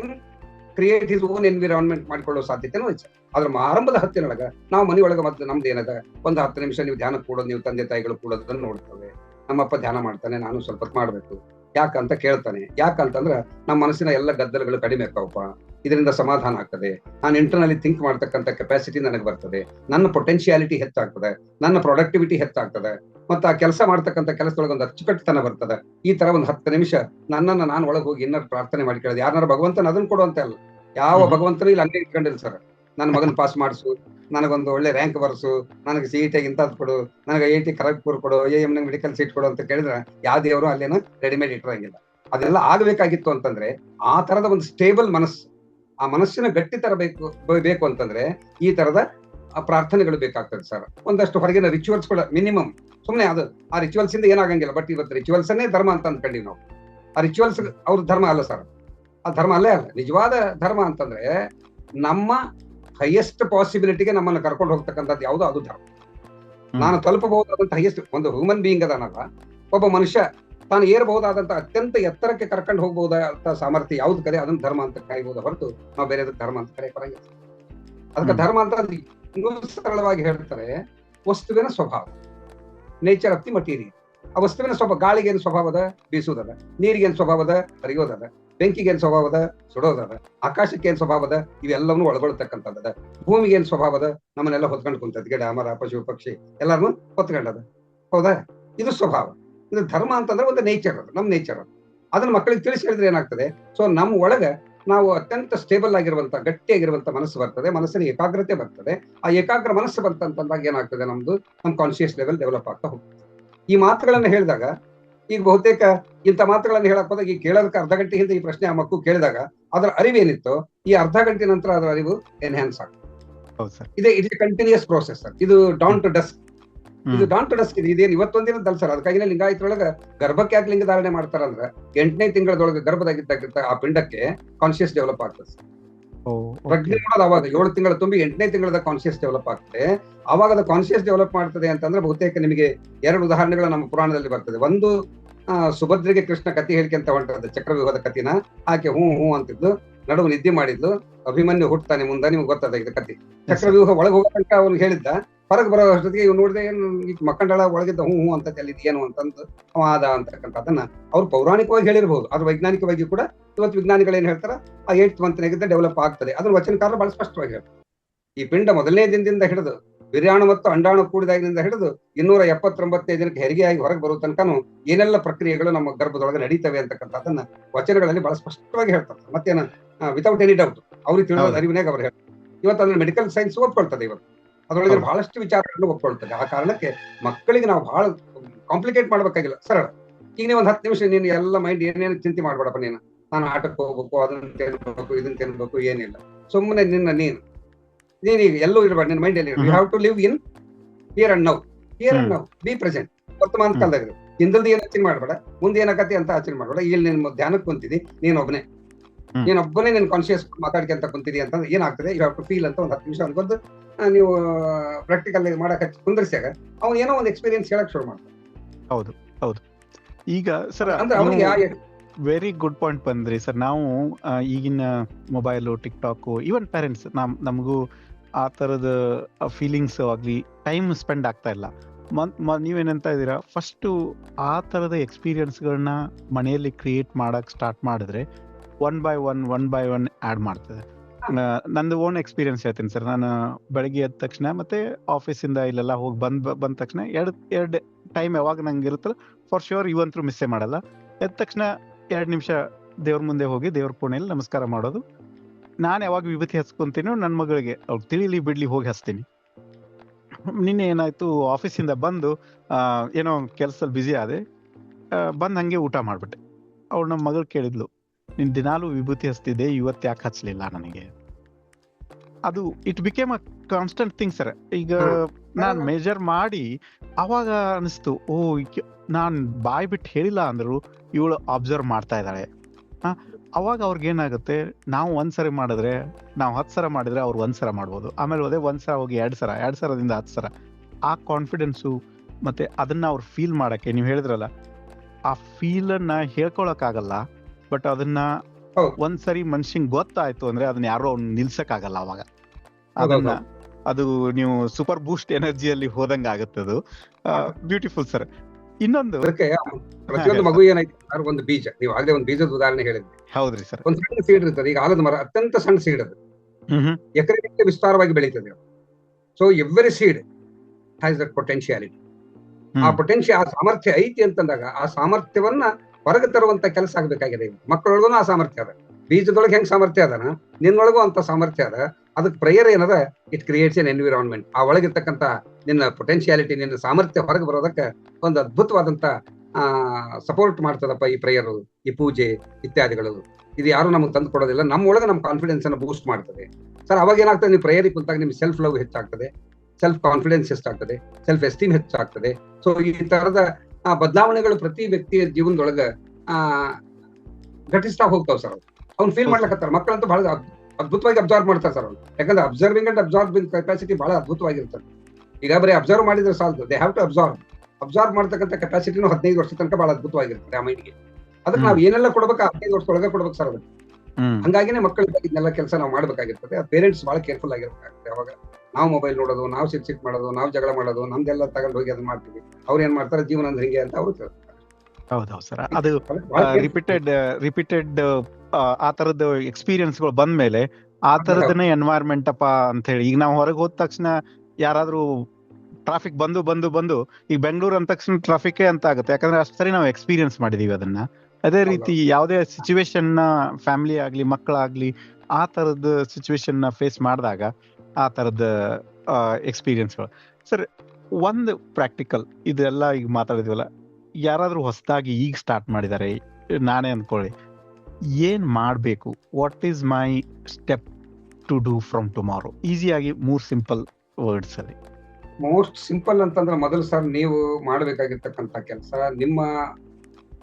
ಕ್ರಿಯೇಟ್ ಹಿಸ್ ಓನ್ ಎನ್ವಿರಾನ್ಮೆಂಟ್ ಮಾಡ್ಕೊಳ್ಳೋ ಸಾಧ್ಯತೆನೂ ಹೆಚ್ಚು ಅದ್ರ ಆರಂಭದ ಹತ್ತಿನೊಳಗ ನಾವು ಮನೆಯೊಳಗೆ ಮತ್ತೆ ನಮ್ದು ಏನದ, ಒಂದು ಹತ್ತು ನಿಮಿಷ ನೀವು ಧ್ಯಾನ ಕೂಡೋದು, ನೀವು ತಂದೆ ತಾಯಿಗಳು ಕೂಡೋದನ್ನ ನೋಡ್ತೇವೆ. ನಮ್ಮಪ್ಪ ಧ್ಯಾನ ಮಾಡ್ತಾನೆ, ನಾನು ಸ್ವಲ್ಪ ಮಾಡ್ಬೇಕು. ಯಾಕಂತ ಕೇಳ್ತಾನೆ. ಯಾಕಂತಂದ್ರ ನಮ್ಮ ಮನಸ್ಸಿನ ಎಲ್ಲ ಗದ್ದಲಗಳು ಕಡಿಮೆ ಆಗ್ತಾವಪ್ಪ ಇದರಿಂದ ಸಮಾಧಾನ ಆಗ್ತದೆ. ನಾನು ಇಂಟರ್ನಲ್ಲಿ ಥಿಂಕ್ ಮಾಡ್ತಕ್ಕಂಥ ಕೆಪಾಸಿಟಿ ನನಗೆ ಬರ್ತದೆ. ನನ್ನ ಪೊಟೆನ್ಶಿಯಾಲಿಟಿ ಹೆಚ್ಚಾಗ್ತದೆ. ನನ್ನ ಪ್ರೊಡಕ್ಟಿವಿಟಿ ಹೆಚ್ಚಾಗ್ತದೆ. ಮತ್ತೆ ಆ ಕೆಲಸ ಮಾಡ್ತಕ್ಕಂಥ ಕೆಲಸದೊಳಗೆ ಒಂದು ಅಚ್ಚುಕಟ್ಟುತನ ಬರ್ತದೆ. ಈ ತರ ಒಂದು ಹತ್ತು ನಿಮಿಷ ನನ್ನನ್ನು ನಾನು ಒಳಗೆ ಹೋಗಿ ಇನ್ನರ್ ಪ್ರಾರ್ಥನೆ ಮಾಡಿ ಕೇಳಿದೆ. ಯಾರನ್ನಾರ ಭಗವಂತನ ಅದನ್ನು ಕೊಡುವಂತ ಅಲ್ಲ. ಯಾವ. ಭಗವಂತನೂ ಇಲ್ಲಿ ಹಂಗೆ ಇಟ್ಕೊಂಡಿಲ್ಲ ಸರ್. ನನ್ನ ಮಗನ ಪಾಸ್ ಮಾಡಿಸು, ನನಗೊಂದು ಒಳ್ಳೆ ರ್ಯಾಂಕ್ ಬರ್ಸು, ನನಗೆ ಸಿ ಟಿ ಇಂಥದ್ದು ಕೊಡು, ನನಗೆ ಐ ಟಿ ಖರಗ್ಪುರ್ ಕೊಡು ಎ ನಂಗೆ ಮೆಡಿಕಲ್ ಸೀಟ್ ಕೊಡು ಅಂತ ಕೇಳಿದ್ರೆ ಯಾವ ದೇವರು ಅಲ್ಲೇನ ರೆಡಿಮೇಡ್ ಇಟ್ಟಿರಂಗಿಲ್ಲ. ಅದೆಲ್ಲ ಆಗಬೇಕಾಗಿತ್ತು ಅಂತಂದ್ರೆ ಆ ತರದ ಒಂದು ಸ್ಟೇಬಲ್ ಮನಸ್ಸು, ಆ ಮನಸ್ಸಿನ ಗಟ್ಟಿ ತರಬೇಕು ಬೇಕು ಅಂತಂದ್ರೆ ಈ ತರದ ಪ್ರಾರ್ಥನೆಗಳು ಬೇಕಾಗ್ತದೆ ಸರ್. ಒಂದಷ್ಟು ಹೊರಗಿನ ರಿಚುವಲ್ಸ್ ಕೂಡ ಮಿನಿಮಮ್ ಸುಮ್ಮನೆ ಅದು, ಆ ರಿಚುವಲ್ಸ್ ಇಂದ ಏನಾಗಂಗಿಲ್ಲ ಬಟ್ ಇವತ್ತು ರಿಚುವಲ್ಸ್ ಅನ್ನೇ ಧರ್ಮ ಅಂತ ಅಂದ್ಕೊಂಡಿವಿ ನಾವು. ಆ ರಿಚುವಲ್ಸ್ ಅವ್ರ ಧರ್ಮ ಅಲ್ಲ ಸರ್. ಆ ಧರ್ಮ ಅಲ್ಲೇ ಅಲ್ಲ, ನಿಜವಾದ ಧರ್ಮ ಅಂತಂದ್ರೆ ನಮ್ಮ ಹೈಯೆಸ್ಟ್ ಪಾಸಿಬಿಲಿಟಿಗೆ ನಮ್ಮನ್ನು ಕರ್ಕೊಂಡು ಹೋಗ್ತಕ್ಕಂಥದ್ದು ಯಾವುದು ಅದು ಧರ್ಮ. ನಾನು ತಲುಪಬಹುದಾದಂತ ಹೈಯೆಸ್ಟ್ ಒಂದು ಹ್ಯೂಮನ್ ಬೀಯಿಂಗ್ ಅದನಲ್ಲ ಒಬ್ಬ ಮನುಷ್ಯ ತಾನು ಏರಬಹುದಾದಂತ ಅತ್ಯಂತ ಎತ್ತರಕ್ಕೆ ಕರ್ಕೊಂಡು ಹೋಗಬಹುದಾದ ಸಾಮರ್ಥ್ಯ ಯಾವ್ದು ಕರೆ ಅದನ್ನ ಧರ್ಮ ಅಂತ ಕಾಯ್ಬೋದು ಹೊರತು ನಾವು ಬೇರೆ ಧರ್ಮ ಅಂತ ಕರೆ ಬರಂಗಿಲ್ಲ. ಅದಕ್ಕೆ. ಧರ್ಮ ಅಂತ ಇನ್ನೂ ಸರಳವಾಗಿ ಹೇಳ್ತಾರೆ ವಸ್ತುವಿನ ಸ್ವಭಾವ. ನೇಚರ್ ಆಫ್ ದಿ ಮಟೀರಿಯಲ್ ಆ ವಸ್ತುವಿನ ಸ್ವಭಾವ ಗಾಳಿಗೆ ಏನು ಸ್ವಭಾವದ ಬೀಸುವುದದ ನೀರಿಗೆ ಏನು ಸ್ವಭಾವದ ಹರಿಯೋದದ. ಬೆಂಕಿಗೆ ಸ್ವಭಾವ ಸ್ವಭಾವದ ಸುಡೋದದ ಆಕಾಶಕ್ಕೆ ಏನ್ ಸ್ವಭಾವದ ಇವೆಲ್ಲವನ್ನೂ ಒಳಗೊಳ್ತಕ್ಕಂಥದ್ದದ ಭೂಮಿಗೆ ಸ್ವಭಾವ ಸ್ವಭಾವದ ನಮ್ಮನ್ನೆಲ್ಲ ಹೊತ್ಕೊಂಡು ಕುಂತದ. ಗಿಡ, ಮರ, ಪಶು, ಪಕ್ಷಿ ಎಲ್ಲಾರನು ಹೊತ್ಕೊಂಡದ. ಹೌದಾ? ಇದು ಸ್ವಭಾವ. ಇದು ಧರ್ಮ ಅಂತಂದ್ರೆ ಒಂದು ನೇಚರ್ ಅದು. ನಮ್ಮ ನೇಚರ್ ಅದು. ಅದನ್ನ ಮಕ್ಕಳಿಗೆ ತಿಳಿಸಿ ಹೇಳಿದ್ರೆ ಏನಾಗ್ತದೆ? ಸೊ ನಮ್ಮ ಒಳಗ ನಾವು ಅತ್ಯಂತ ಸ್ಟೇಬಲ್ ಆಗಿರುವಂತ, ಗಟ್ಟಿಯಾಗಿರುವಂತ ಮನಸ್ಸು ಬರ್ತದೆ. ಮನಸ್ಸಿನ ಏಕಾಗ್ರತೆ ಬರ್ತದೆ. ಆ ಏಕಾಗ್ರ ಮನಸ್ಸು ಬಂತಂತಂದಾಗ ಏನಾಗ್ತದೆ ನಮ್ದು? ನಮ್ಮ ಕಾನ್ಶಿಯಸ್ ಲೆವೆಲ್ ಡೆವಲಪ್ ಆಗ್ತಾ ಹೋಗ್ತದೆ. ಈ ಮಾತುಗಳನ್ನ ಹೇಳಿದಾಗ ಈಗ ಬಹುತೇಕ ಇಂಥ ಮಾತುಗಳನ್ನು ಹೇಳಕ್ ಹೋದಾಗ ಈಗ ಕೇಳೋದಕ್ಕೆ ಅರ್ಧ ಗಂಟೆ ಹಿಂದೆ ಈ ಪ್ರಶ್ನೆ ಆ ಮಕ್ಕಳು ಕೇಳಿದಾಗ ಅದರ ಅರಿವೇನಿತ್ತು ಈ ಅರ್ಧ ಗಂಟೆ ನಂತರ ಅದರ ಅರಿವು ಎನ್ಹ್ಯಾನ್ಸ್ ಆಗ್ತದೆ ಇದೆ ಇದು ಕಂಟಿನ್ಯೂಸ್ ಪ್ರೋಸೆಸ್ ಸರ್. ಇದು ಡೌನ್ ಟು ಡಸ್ಕ್ ಇದು. ಡಾನ್ ಟು ಡಸ್ಕ್ ಇದೆ ಇದೇನು ಇವತ್ತೊಂದಿನದಲ್ಲ ಸರ್. ಅದಕ್ಕಾಗಿ ಲಿಂಗಾಯತರೊಳಗ ಗರ್ಭಕ್ಕೆ ಯಾಕೆ ಲಿಂಗ ಧಾರಣೆ ಮಾಡ್ತಾರಂದ್ರೆ ಎಂಟನೇ ತಿಂಗಳದೊಳಗೆ ಗರ್ಭದಾಗಿದ್ದಾಗ ಆ ಪಿಂಡಕ್ಕೆ ಕಾನ್ಶಿಯಸ್ ಡೆವಲಪ್ ಆಗ್ತದೆ ಸರ್. ಪ್ರಜ್ಞೆ. ಮಾಡೋದು ಅವಾಗ ಏಳು ತಿಂಗಳ ತುಂಬಿ ಎಂಟನೇ ತಿಂಗಳದ ಕಾನ್ಶಿಯಸ್ ಡೆವಲಪ್ ಆಗ್ತದೆ ಅವಾಗ ಅದು ಕಾನ್ಶಿಯಸ್ ಡೆವಲಪ್ ಮಾಡ್ತದೆ ಅಂತಂದ್ರೆ ಬಹುತೇಕ ನಿಮಗೆ ಎರಡು ಉದಾಹರಣೆಗಳು ನಮ್ಮ ಪುರಾಣದಲ್ಲಿ ಬರ್ತದೆ. ಒಂದು ಸುಭದ್ರೆಗೆ ಕೃಷ್ಣ ಕತಿ ಹೇಳ್ಕೊಂತ ಹೊಂಟದ ಚಕ್ರವ್ಯೂಹದ ಕತಿನ. ಆಕೆ ಹ್ಞೂ ಹ್ಞೂ ಅಂತಿದ್ದು ನಡುವು ನಿದ್ದೆ ಮಾಡಿದ್ಲು ಅಭಿಮನ್ಯು ಹುಟ್ತಾನೆ ಮುಂದೆ ನಿಮ್ಗೆ ಗೊತ್ತದ ಇದು ಕತಿ. ಚಕ್ರವ್ಯೂಹ ಒಳಗೆ ಹೋಗೋ ತನಕ ಅವ್ನು ಹೇಳಿದ್ದ ಹೊರಗೆ ಬರೋ ಅಷ್ಟೊತ್ತಿಗೆ ಇವ್ ನೋಡಿದೆ ಏನು ಈಗ ಮಕ್ಕಂಡಳ ಒಳಗಿದ್ದ ಹ್ಞೂ ಹ್ಞೂ ಅಂತ ಅಲ್ಲಿ ಏನು ಅಂತಂದು ಅವ ಆದ ಅಂತಕ್ಕಂಥದ್ದನ್ನ ಅವ್ರು ಪೌರಾಣಿಕವಾಗಿ ಹೇಳಿರ್ಬೋದು ಅದ್ರ ವೈಜ್ಞಾನಿಕವಾಗಿ ಕೂಡ ಇವತ್ತು ವಿಜ್ಞಾನಿಗಳು ಏನ್ ಹೇಳ್ತಾರ ಆ ಏಟ್ ಮಂತ್ನಾಗಿದ್ದ ಡೆವಲಪ್ ಆಗ್ತದೆ. ಅದ್ರ ವಚನಕಾರ ಬಹಳ ಸ್ಪಷ್ಟವಾಗಿ ಹೇಳ್ತಾರೆ. ಈ ಪಿಂಡ ಮೊದಲನೇ ದಿನದಿಂದ ಹಿಡಿದು ಬಿರ್ಯಾಣು ಮತ್ತು ಅಂಡಾಣು ಕೂಡಿದಾಗಿನಿಂದ ಹಿಡಿದು ಇನ್ನೂರ ಎಪ್ಪತ್ತೊಂಬತ್ತೈದು ದಿನಕ್ಕೆ ಹೆರಿಗೆಯಾಗಿ ಹೊರಗೆ ಬರುವ ತನಕನು ಏನೆಲ್ಲ ಪ್ರಕ್ರಿಯೆಗಳು ನಮ್ಮ ಗರ್ಭದೊಳಗೆ ನಡೀತವೆ ಅಂತಕ್ಕಂಥದ್ದನ್ನ ವಚನಗಳಲ್ಲಿ ಬಹಳ ಸ್ಪಷ್ಟವಾಗಿ ಹೇಳ್ತಾರೆ. ಮತ್ತೇನ ವಿತೌಟ್ ಎನಿ ಡೌಟ್ ಅವ್ರಿಗೆ ತಿಳಿದ. ಅರಿವಿನಾಗ ಅವ್ರು ಹೇಳ್ತಾರೆ. ಇವತ್ತು ಅದನ್ನ ಮೆಡಿಕಲ್ ಸೈನ್ಸ್ ಒಪ್ಕೊಳ್ತದೆ ಇವತ್ತು ಅದರೊಳಗೆ ಬಹಳಷ್ಟು ವಿಚಾರಗಳನ್ನು ಒಪ್ಕೊಳ್ತದೆ. ಆ ಕಾರಣಕ್ಕೆ ಮಕ್ಕಳಿಗೆ ನಾವು ಬಹಳ ಕಾಂಪ್ಲಿಕೇಟ್ ಮಾಡ್ಬೇಕಾಗಿಲ್ಲ. ಸರಳ. ಈಗ ನೀವು ಒಂದು ಹತ್ತು ನಿಮಿಷ ನೀನು ಎಲ್ಲ ಮೈಂಡ್ ಏನೇನು ಚಿಂತೆ ಮಾಡ್ಬೇಡಪ್ಪ ನೀನು. ನಾನು ಆಟಕ್ಕೆ ಹೋಗ್ಬೇಕು ಅದನ್ನ ತಿನ್ಬೇಕು ಇದನ್ನ ತಿನ್ಬೇಕು ಏನಿಲ್ಲ. ಸುಮ್ಮನೆ ನಿನ್ನ ನೀನು. ನೀನೀಗ ಎಲ್ಲೂ ಇರಬಾರ್ದು ನಿನ್ನ ಮೈಂಡ್ ಅಲ್ಲಿ you have to live in here and now here and. Now be present ವರ್ತಮಾನ. ಕಾಲದಾಗ ಹಿಂದಲ್ದು ಏನು ಯೋಚನೆ ಮಾಡಬೇಡ ಮುಂದೆ ಏನಾಗತ್ತೆ ಅಂತ ಆಚರಣೆ ಮಾಡಬೇಡ. ಇಲ್ಲಿ ನಿಮ್ಮ ಧ್ಯಾನಕ್ಕೆ ಕುಂತಿದಿ ನೀನ್ ಒಬ್ಬನೇ ನೀನ ನೀನ್ ಒಬ್ಬನೇ ನಿನ್ ಕಾನ್ಶಿಯಸ್ ಮಾತಾಡ್ಕೊಂತ ಕುಂತಿದಿ ಅಂತ ಏನಾಗ್ತದೆ? ಯು ಹ್ಯಾವ್ ಟು ಫೀಲ್ ಅಂತ ಒಂದು ಹತ್ತು ನಿಮಿಷ ಅನ್ಕೊಂಡು ನೀವು ಪ್ರಾಕ್ಟಿಕಲ್ ಮಾಡಕ್ ಹಚ್ಚಿ ಕುಂದ್ರಿಸಿದಾಗ ಅವ್ನು ಏನೋ ಒಂದು ಎಕ್ಸ್ಪೀರಿಯನ್ಸ್ ಹೇಳಕ್ ಶುರು ಮಾಡ್ತಾನೆ. ಹೌದು ಹೌದು. ಈಗ ಸರ್ ಅಂದ್ರೆ ಅವ್ನಿಗೆ ವೆರಿ ಗುಡ್ ಪಾಯಿಂಟ್ ಬಂದ್ರಿ ಸರ್. ನಾವು ಈಗಿನ mobile TikTok even parents ನಮ್ ನಮಗೂ ಆ ಥರದ ಫೀಲಿಂಗ್ಸ್ ಆಗಲಿ ಟೈಮ್ ಸ್ಪೆಂಡ್ ಆಗ್ತಾ ಇಲ್ಲ. ನೀವೇನಂತ ಇದ್ದೀರಾ? ಫಸ್ಟು ಆ ಥರದ ಎಕ್ಸ್ಪೀರಿಯನ್ಸ್ಗಳನ್ನ ಮನೆಯಲ್ಲಿ ಕ್ರಿಯೇಟ್ ಮಾಡಕ್ ಸ್ಟಾರ್ಟ್ ಮಾಡಿದ್ರೆ one by one one by one add ಮಾಡ್ತದೆ. ನಂದು ಓನ್ ಎಕ್ಸ್ಪೀರಿಯನ್ಸ್ ಹೇಳ್ತೀನಿ ಸರ್ ನಾನು ಬೆಳಗ್ಗೆ ಎದ್ದ ತಕ್ಷಣ ಮತ್ತೆ ಆಫೀಸಿಂದ ಇಲ್ಲೆಲ್ಲ ಹೋಗಿ ಬಂದ್ ಬಂದ ತಕ್ಷಣ ಎರಡು ಎರಡು ಟೈಮ್ ಯಾವಾಗ ನಂಗೆ ಇರುತ್ತಲ್ಲ ಫಾರ್ ಶ್ಯೂರ್ ಇವಂತರೂ ಮಿಸ್ಸೇ ಮಾಡಲ್ಲ. ಎದ್ದ ತಕ್ಷಣ ಎರಡು ನಿಮಿಷ ದೇವ್ರ ಮುಂದೆ ಹೋಗಿ ದೇವ್ರ ಪುಣೆಯಲ್ಲಿ ನಮಸ್ಕಾರ ಮಾಡೋದು. ನಾನು ಯಾವಾಗ ವಿಭೂತಿ ಹಚ್ಕೊಂತೀನೋ ನನ್ನ ಮಗಳಿಗೆ. ಅವ್ರು ತಿಳಿಲಿ ಬಿಡ್ಲಿ ಹೋಗಿ ಹಚ್ತೀನಿ. ನಿನ್ನೆ ಏನಾಯ್ತು ಆಫೀಸಿಂದ ಬಂದು ಏನೋ ಕೆಲಸದಲ್ಲಿ ಬ್ಯುಸಿ ಆದೆ. ಬಂದು ಹಂಗೆ ಊಟ ಮಾಡ್ಬಿಟ್ಟೆ. ಅವ್ಳು ನಮ್ಮ ಮಗಳು ಕೇಳಿದ್ಲು, ನಿನ್ ದಿನಾಲು ವಿಭೂತಿ ಹಚ್ತಿದ್ದೆ, ಇವತ್ತು ಯಾಕೆ ಹಚ್ಲಿಲ್ಲ ನನಗೆ? ಅದು it became a constant thing sir ಈಗ ನಾನ್ ಮೇಜರ್ ಮಾಡಿ, ಅವಾಗ ಅನಿಸ್ತು, ಓ ನಾನ್ ಬಾಯ್ ಬಿಟ್ಟು ಹೇಳಿಲ್ಲ ಅಂದ್ರು, ಇವಳು ಅಬ್ಸರ್ವ್ ಮಾಡ್ತಾ ಇದ್ದಾಳೆ. ಅವಾಗ ಅವ್ರಿಗೆ ಏನಾಗುತ್ತೆ ನಾವು ಒಂದ್ಸರಿ ಮಾಡಿದ್ರೆ ನಾವು ಹತ್ತು ಸರ ಮಾಡಿದ್ರೆ ಅವ್ರು ಒಂದ್ ಸರ ಮಾಡ್ಬೋದು. ಆಮೇಲೆ ಅದೇ ಒಂದ್ ಸರ ಹೋಗಿ ಎರಡ್ ಸರ ಎರಡ್ ಸರದಿಂದ ಹತ್ತು ಸರ. ಆ ಕಾನ್ಫಿಡೆನ್ಸು ಮತ್ತೆ ಅದನ್ನ ಅವ್ರು ಫೀಲ್ ಮಾಡಕ್ಕೆ ನೀವು ಹೇಳಿದ್ರಲ್ಲ ಆ ಫೀಲ್ ಅನ್ನ ಹೇಳ್ಕೊಳಕ್ ಆಗಲ್ಲ ಬಟ್ ಅದನ್ನ. ಒಂದ್ಸರಿ ಮನುಷ್ಯಂಗೆ ಗೊತ್ತಾಯ್ತು ಅಂದ್ರೆ ಅದನ್ನ ಯಾರೋ ಅವ್ನು ನಿಲ್ಸಕ್ ಆಗಲ್ಲ ಅವಾಗ ಅದನ್ನ ಅದು ನೀವು ಸೂಪರ್ ಬೂಸ್ಟ್ ಎನರ್ಜಿಯಲ್ಲಿ ಹೋದಂಗ ಆಗುತ್ತೆ ಅದು ಬ್ಯೂಟಿಫುಲ್ ಸರ್ ಇನ್ನೊಂದು. ಅದಕ್ಕೆ ಪ್ರತಿಯೊಂದು ಮಗು ಏನೈತೆ ಸರ್ ಒಂದು ಬೀಜ. ನೀವು ಆಗಲೇ ಒಂದು ಬೀಜದ ಉದಾಹರಣೆ ಹೇಳಿದ್ರಿ. ಹೌದ್ರಿ ಸರ್. ಒಂದು ಸಣ್ಣ ಸೀಡ್ ಇರ್ತದೆ. ಈಗ ಆಲದ ಮರ ಅತ್ಯಂತ ಸಣ್ಣ ಸೀಡ್ ಅದು. ಎಕರೆ ವಿಸ್ತಾರವಾಗಿ ಬೆಳೀತದೆ so every seed has that potentiality ಆ ಪೊಟೆನ್ಶಿಯಲ್ ಆ ಸಾಮರ್ಥ್ಯ ಐತಿ ಅಂತಂದಾಗ ಆ ಸಾಮರ್ಥ್ಯವನ್ನ ಹೊರಗೆ ತರುವಂತ ಕೆಲಸ ಆಗ್ಬೇಕಾಗಿದೆ. ಮಕ್ಕಳೊಳಗೂ ಆ ಸಾಮರ್ಥ್ಯ ಅದ. ಬೀಜದೊಳಗೆ ಹೆಂಗ್ ಸಾಮರ್ಥ್ಯ ಅದನ ನಿನ್ನೊಳಗೂ ಅಂತ ಸಾಮರ್ಥ್ಯ ಅದ. ಅದಕ್ಕೆ ಪ್ರೇಯರ್ ಏನದ? ಇಟ್ ಕ್ರಿಯೇಟ್ಸ್ ಎನ್ ಎನ್ವಿರಾನ್ಮೆಂಟ್ ಆ ಒಳಗಿರ್ತಕ್ಕಂಥ ನಿನ್ನ ಪೊಟೆನ್ಶಿಯಾಲಿಟಿ ನಿನ್ನ ಸಾಮರ್ಥ್ಯ ಹೊರಗೆ ಬರೋದಕ್ಕೆ ಒಂದು ಅದ್ಭುತವಾದಂತ ಆ ಸಪೋರ್ಟ್ ಮಾಡ್ತದಪ್ಪ ಈ ಪ್ರೇಯರ್ ಈ ಪೂಜೆ ಇತ್ಯಾದಿಗಳು. ಇದು ಯಾರು ನಮಗೆ ತಂದು ಕೊಡೋದಿಲ್ಲ. ನಮ್ಮ ಒಳಗೆ ನಮ್ಮ ಕಾನ್ಫಿಡೆನ್ಸ್ ಅನ್ನು ಬೂಸ್ಟ್ ಮಾಡ್ತದೆ. ಸರ್, ಅವಾಗ ಏನಾಗ್ತದೆ? ನೀವು ಪ್ರೇಯರಿಗೆ ಕುಂತಾಗ ನಿಮ್ಗೆ ಸೆಲ್ಫ್ ಲವ್ ಹೆಚ್ಚಾಗ್ತದೆ. ಸೆಲ್ಫ್ ಕಾನ್ಫಿಡೆನ್ಸ್ ಹೆಚ್ಚಾಗ್ತದೆ. ಸೆಲ್ಫ್ ಎಸ್ಟೀಮ್ ಹೆಚ್ಚಾಗ್ತದೆ. ಸೊ ಈ ತರದ ಬದಲಾವಣೆಗಳು ಪ್ರತಿ ವ್ಯಕ್ತಿಯ ಜೀವನದೊಳಗ, ಆ, ಘಟಿಸ್ತಾ ಹೋಗ್ತಾವ್ ಸರ್ ಅವ್ನು ಫೀಲ್. ಮಾಡ್ಲಕತ್ತಾರ. ಮಕ್ಕಳಂತೂ ಬಹಳ ಅದ್ಭುತವಾಗಿ ಅಬ್ಸರ್ವ್ ಮಾಡ್ತಾರೆ ಸರ್ ಅವ್ರು. ಯಾಕಂದ್ರೆ ಅಬ್ಸರ್ವಿಂಗ್ ಅಂಡ್ ಅಬ್ಸಾರ್ಬಿಂಗ್ ಕೆಪಾಸಿಟಿ ಬಹಳ ಅದ್ಭುತವಾಗಿರ್ತಾರೆ ಈಗ ಬರೀ ಅಬ್ಸರ್ವ್ ಮಾಡಿದ್ರೆ ಸಾಲದು. They have to absorb absorb ಮಾಡ್ತಕ್ಕಂಥ ಕೆಪಾಸಿಟಿನೂ ಹದಿನೈದು ವರ್ಷ ತನಕ ಬಹಳ ಅದ್ಭುತವಾಗಿರ್ತದೆ ಆ ಮೈಂಡ್ಗೆ ಅದಕ್ಕೆ ನಾವು ಏನೆಲ್ಲ ಕೊಡ್ಬೇಕು ಹದಿನೈದು ವರ್ಷದೊಳಗೆ ಕೊಡ್ಬೇಕು ಸರ್ ಅದಕ್ಕೆ. ಹಂಗಾಗಿನೇ ಮಕ್ಕಳಿಗೆ ಇದನ್ನೆಲ್ಲ ಕೆಲಸ ನಾವು ಮಾಡ್ಬೇಕಾಗಿರ್ತದೆ. ಪೇರೆಂಟ್ಸ್ ಬಹಳ ಕೇರ್ಫುಲ್ ಆಗಿರ್ಬೇಕಾಗುತ್ತೆ. ಅವಾಗ ನಾವು ಮೊಬೈಲ್ ನೋಡೋದು ನಾವು ಸಿಟ್ ಸಿಟ್ ಮಾಡೋದು ನಾವು ಜಗಳ ಮಾಡೋದು ನಮ್ದೆಲ್ಲ ತಗೊಂಡು ಹೋಗಿ ಅದನ್ನ ಮಾಡ್ತೀವಿ. ಅವ್ರು ಏನ್ ಮಾಡ್ತಾರೆ? ಜೀವನ ಅಂದ್ರೆ ಹಿಂಗೆ ಅಂತ ಅವರು ಹೌದೌದು ಸರ್. ಅದು ರಿಪೀಟೆಡ್ ರಿಪೀಟೆಡ್ ಆ ತರದ ಎಕ್ಸ್ಪೀರಿಯನ್ಸ್ಗಳು ಬಂದ್ಮೇಲೆ ಆ ತರದನ್ನೇ ಎನ್ವೈರ್ಮೆಂಟ್ ಅಪ್ಪ ಅಂತ ಹೇಳಿ ಈಗ ನಾವು ಹೊರಗೆ ಹೋದ ತಕ್ಷಣ ಯಾರಾದ್ರೂ ಟ್ರಾಫಿಕ್ ಬಂದು ಬಂದು ಬಂದು ಈಗ ಬೆಂಗಳೂರು ಅಂದ ತಕ್ಷಣ ಟ್ರಾಫಿಕ್ ಅಂತ ಆಗುತ್ತೆ. ಯಾಕಂದ್ರೆ ಅಷ್ಟು ಸರಿ ನಾವು ಎಕ್ಸ್ಪೀರಿಯನ್ಸ್ ಮಾಡಿದೀವಿ ಅದನ್ನ. ಅದೇ ರೀತಿ ಯಾವುದೇ ಸಿಚುವೇಶನ್ನ ಫ್ಯಾಮಿಲಿ ಆಗ್ಲಿ ಮಕ್ಕಳಾಗ್ಲಿ ಆ ತರದ ಸಿಚುವೇಶನ್ನ ಫೇಸ್ ಮಾಡಿದಾಗ ಆ ತರದ ಎಕ್ಸ್ಪೀರಿಯನ್ಸ್ಗಳು ಸರ್ ಒಂದು ಪ್ರಾಕ್ಟಿಕಲ್ ಇದೆಲ್ಲ ಈಗ ಮಾತಾಡಿದ್ವಲ್ಲ. ಯಾರಾದ್ರೂ ಹೊಸದಾಗಿ ಈಗ ಸ್ಟಾರ್ಟ್ ಮಾಡಿದ್ದಾರೆ ನಾನೇ ಅನ್ಕೊಳ್ಳಿ. ಏನ್ ಮಾಡಬೇಕು? What is my step to do from tomorrow ಈಸಿಯಾಗಿ ಮೂರ್ ಸಿಂಪಲ್ ವರ್ಡ್ಸ್ ಅಲ್ಲಿ. ಮೋಸ್ಟ್ ಸಿಂಪಲ್ ಅಂತಂದ್ರೆ ಮೊದಲು ಸರ್ ನೀವು ಮಾಡಬೇಕಾಗಿರ್ತಕ್ಕಂಥ ಕೆಲಸ, ನಿಮ್ಮ